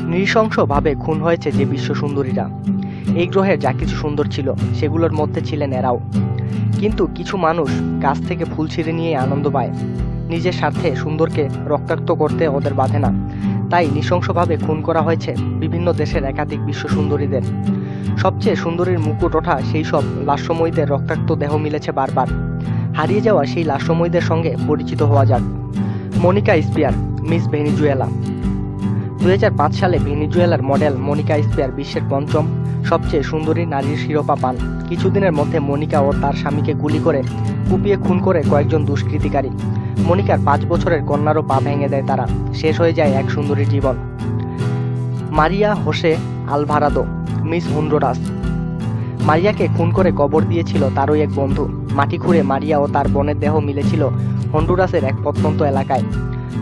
নৃশংসভাবে খুন হয়েছে যে বিশ্ব সুন্দরীরা। এই গ্রহে যা কিছু সুন্দর ছিল, সেগুলোর মধ্যে ছিলেন এরাও। কিন্তু কিছু মানুষ গাছ থেকে ফুল ছিঁড়ে নিয়ে আনন্দ পায়। নিজের স্বার্থে সুন্দরকে রক্তাক্ত করতে ওদের বাধে না। তাই নৃশংসভাবে খুন করা হয়েছে বিভিন্ন দেশের একাধিক বিশ্ব সুন্দরীদের। সবচেয়ে সুন্দরীর মুকুট ওঠা সেই সব লাস্যময়ীদের রক্তাক্ত দেহ মিলেছে বারবার। হারিয়ে যাওয়া সেই লাস্যময়ীদের সঙ্গে পরিচিত হওয়া যাক। Monica Spear, Miss Venezuela. দুই সালে ভেনিজুয়েলার মডেল মনিকা স্পিয়ার বিশ্বের পঞ্চম, সবচেয়ে সুন্দরী নারীর শিরোপা পান। কিছুদিনের মধ্যে মনিকা ও তার স্বামীকে গুলি করে, কুপিয়ে খুন করে কয়েকজন দুষ্কৃতিকারী। মনিকার পাঁচ বছরের কন্যারও পা ভেঙে দেয় তারা। শেষ হয়ে যায় এক সুন্দরীর জীবন। Maria Jose Alvarado, Miss Honduras মারিয়াকে খুন করে কবর দিয়েছিল তারই এক বন্ধু। মাটি খুঁড়ে মারিয়া ও তার বোনের দেহ মিলেছিল হন্ডুরাসের এক প্রত্যন্ত এলাকায়।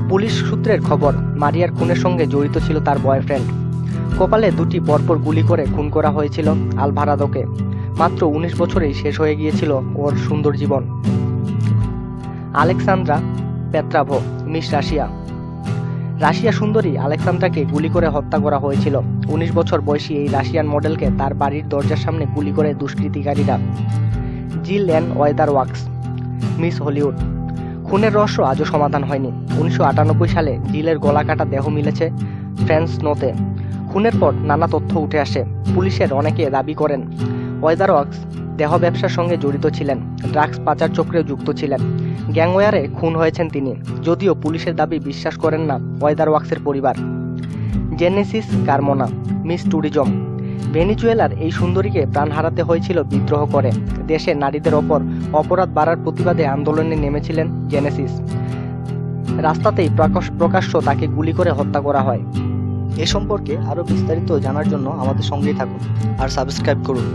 পুলিশ সূত্রের খবর, মারিয়ার খুনের সঙ্গে জড়িত ছিল তার বয়ফ্রেন্ড। কপালে দুটি পরপর গুলি করে খুন করা হয়েছিল আলভারাদোকে। মাত্র উনিশ বছরেই শেষ হয়ে গিয়েছিল ওর সুন্দর জীবন। Aleksandra Petrova, Miss Russia. Russia সুন্দরী আলেকসান্দ্রাকে গুলি করে হত্যা করা হয়েছিল। উনিশ বছর বয়সী এই রাশিয়ান মডেলকে তার বাড়ির দরজার সামনে গুলি করে দুষ্কৃতিকারীরা। Jill Ann Weatherwax Miss Hollywood. খুনের রহস্য আজও সমাধান হয়নি। উনিশশো আটানব্বই সালে জিলের গলা কাটা দেহ মিলেছে ফ্রেন্স নোতে খুনের পর নানা তথ্য উঠে আসে। পুলিশের অনেকে দাবি করেন ওয়েদার ওয়াক্স দেহ ব্যবসার সঙ্গে জড়িত ছিলেন, ড্রাগস পাচার চক্রেও যুক্ত ছিলেন। গ্যাংওয়ারে খুন হয়েছেন তিনি, যদিও পুলিশের দাবি বিশ্বাস করেন না ওয়েদার ওয়াক্সের পরিবার। Genesis Carmona, Miss Tourism. ভেনিজুয়েলার এই সুন্দরীকে প্রাণ হারাতে হয়েছিল বিদ্রোহ করে। দেশে নারীদের ওপর অপরাধ বাড়ার প্রতিবাদে আন্দোলনে নেমেছিলেন জেনেসিস। রাস্তাতেই প্রকাশ প্রকাশ্য তাকে গুলি করে হত্যা করা হয়। এ সম্পর্কে আরও বিস্তারিত জানার জন্য আমাদের সঙ্গেই থাকুন আর সাবস্ক্রাইব করুন।